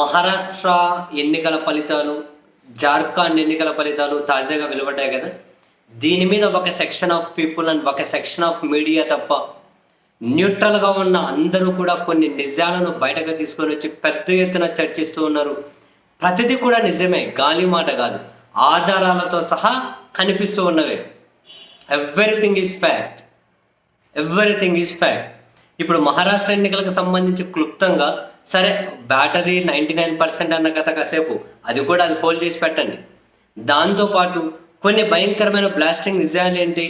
మహారాష్ట్ర ఎన్నికల ఫలితాలు జార్ఖండ్ ఎన్నికల ఫలితాలు తాజాగా వెలువడ్డాయి కదా. దీని మీద ఒక సెక్షన్ ఆఫ్ పీపుల్ అండ్ ఒక సెక్షన్ ఆఫ్ మీడియా తప్ప న్యూట్రల్గా ఉన్న అందరూ కూడా కొన్ని నిజాలను బయటకు తీసుకొని వచ్చి పెద్ద ఎత్తున చర్చిస్తూ ఉన్నారు. ప్రతిదీ కూడా నిజమే గాలి మాట కాదు. ఆధారాలతో సహా కనిపిస్తూ ఉన్నవే. Everything is fact everything is fact ఇప్పుడు మహారాష్ట్ర ఎన్నికలకు సంబంధించి క్లుప్తంగా సరే బ్యాటరీ నైంటీ నైన్ పర్సెంట్ అన్న కథ కాసేపు అది కూడా అది హోల్డ్ చేసి పెట్టండి. దాంతోపాటు కొన్ని భయంకరమైన బ్లాస్టింగ్ నిజాలు ఏంటి?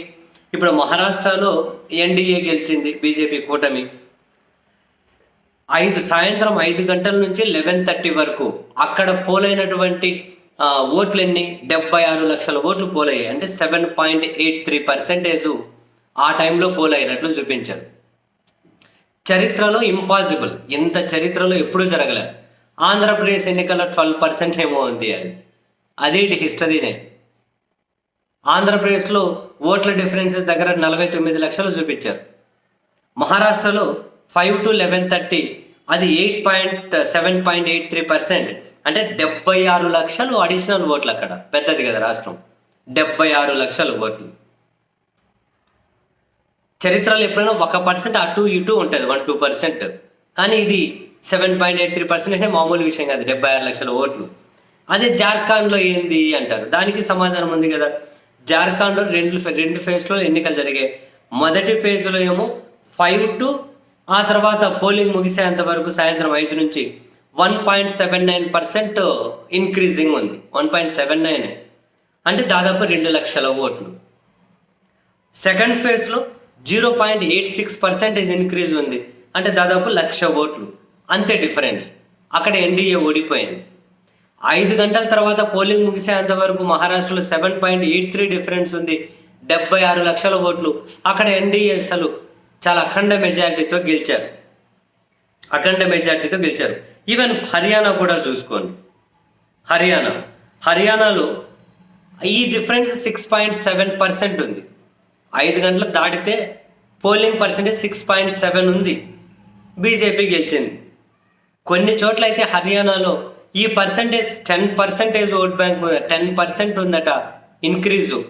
ఇప్పుడు మహారాష్ట్రలో ఎన్డీఏ గెలిచింది బీజేపీ కూటమి. ఐదు సాయంత్రం ఐదు గంటల నుంచి లెవెన్ థర్టీ వరకు అక్కడ పోలైనటువంటి ఓట్లన్నీ? ఓట్లు ఎన్ని డెబ్బై ఆరు లక్షల ఓట్లు పోలయ్యాయి. అంటే seven point eight three percentage ఆ టైంలో పోలైనట్లు చూపించారు. చరిత్రలో ఇంపాసిబుల్ ఇంత చరిత్రలో ఎప్పుడూ జరగలేదు ఆంధ్రప్రదేశ్ ఎన్నికల్లో ట్వెల్వ్ పర్సెంట్ ఏమో ఉంది అది. అది హిస్టరీనే ఆంధ్రప్రదేశ్లో ఓట్ల డిఫరెన్సెస్ దగ్గర నలభై తొమ్మిది లక్షలు చూపించారు. మహారాష్ట్రలో ఫైవ్ టు లెవెన్ థర్టీ అది eight point seven point eight three percent అంటే డెబ్బై ఆరు లక్షలు అడిషనల్ ఓట్లు అక్కడ పెద్దది కదా రాష్ట్రం. డెబ్బై ఆరు లక్షలు ఓట్లు. చరిత్రలో ఎప్పుడైనా ఒక పర్సెంట్ అటు ఇటు ఉంటుంది వన్ టూ పర్సెంట్ కానీ ఇది seven point eight three percent అంటే మామూలు విషయం కాదు డెబ్బై ఆరు లక్షల ఓట్లు. అదే జార్ఖండ్లో ఏంది అంటారు. దానికి సమాధానం ఉంది కదా. జార్ఖండ్లో రెండు రెండు ఫేజ్లో ఎన్నికలు జరిగాయి. మొదటి ఫేజ్లో ఏమో ఫైవ్ టు ఆ తర్వాత పోలింగ్ ముగిసేంత వరకు సాయంత్రం ఐదు నుంచి one point seven nine percent increasing ఉంది. వన్ పాయింట్ సెవెన్ నైన్ అంటే దాదాపు రెండు లక్షల ఓట్లు. సెకండ్ ఫేజ్లో zero point eight six percentage increase ఉంది. అంటే దాదాపు లక్ష ఓట్లు. అంతే డిఫరెన్స్ అక్కడ ఎన్డీఏ ఓడిపోయింది. ఐదు గంటల తర్వాత పోలింగ్ ముగిసేంత వరకు మహారాష్ట్రలో seven point eight three difference ఉంది. డెబ్బై ఆరు లక్షల ఓట్లు. అక్కడ ఎన్డీఏ అసలు చాలా అఖండ మెజారిటీతో గెలిచారు. అఖండ మెజారిటీతో గెలిచారు. ఈవెన్ హర్యానా కూడా చూసుకోండి. హర్యానా. హర్యానాలో ఈ difference six point seven percent ఉంది. ఐదు గంటలు దాటితే polling percentage six point seven ఉంది. బీజేపీ గెలిచింది. కొన్ని చోట్ల అయితే హర్యానాలో ఈ percentage ten percentage vote bank ten percent ఉందట ఇంక్రీజు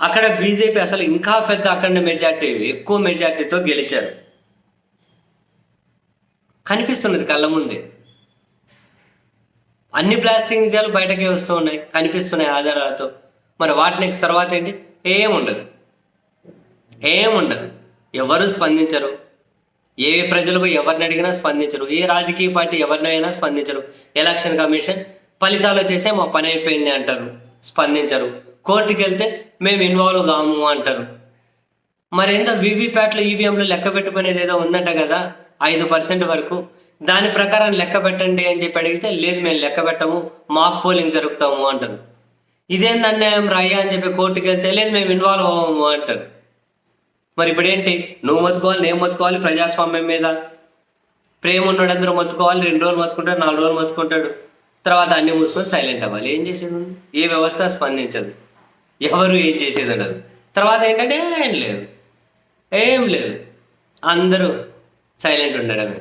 అక్కడ బీజేపీ అసలు ఇంకా పెద్ద అఖండ మెజార్టీ ఎక్కువ మెజార్టీతో గెలిచారు. కనిపిస్తున్నది కళ్ళ ముందే. అన్ని ప్లాస్టిక్ నిజాలు బయటకే వస్తూ ఉన్నాయి కనిపిస్తున్నాయి ఆధారాలతో. మరి వాటి నెక్స్ట్ తర్వాత ఏంటి? ఏం ఉండదు. ఏముండదు. ఎవరు స్పందించరు. ఏ ప్రజలు ఎవరిని అడిగినా స్పందించరు. ఏ రాజకీయ పార్టీ ఎవరినైనా స్పందించరు. ఎలక్షన్ కమిషన్ ఫలితాలు చేసే మా పని అయిపోయింది అంటారు. స్పందించరు. కోర్టుకి వెళ్తే మేము ఇన్వాల్వ్ కాము అంటారు. మరి ఎంత వివిప్యాట్లు ఈవీఎంలు లెక్క పెట్టుకునేది ఏదో ఉందంట కదా ఐదు పర్సెంట్ వరకు. దాని ప్రకారం లెక్క పెట్టండి అని చెప్పి అడిగితే లేదు మేము లెక్క పెట్టము మాక్ పోలింగ్ జరుపుతాము అంటారు. ఇదేంది అన్యాయం రాయ్యా అని చెప్పి కోర్టుకి వెళ్తే లేదు మేము ఇన్వాల్వ్ అవ్వము అంటారు. మరి ఇప్పుడు ఏంటి నువ్వు మొత్తుకోవాలి నేను మొత్తుకోవాలి ప్రజాస్వామ్యం మీద. ప్రేమ ఉన్నాడు అందరూ మొత్తుకోవాలి రెండు రోజులు మొత్తుకుంటాడు నాలుగు రోజులు మొత్తుకుంటాడు. తర్వాత అన్ని మూసుకొని సైలెంట్ అవ్వాలి. ఏం చేసేది? ఏ వ్యవస్థ స్పందించదు. ఎవరు ఏం చేసేది ఉండదు. తర్వాత ఏంటంటే ఏం లేదు. ఏం లేదు. అందరూ సైలెంట్ ఉండడమే.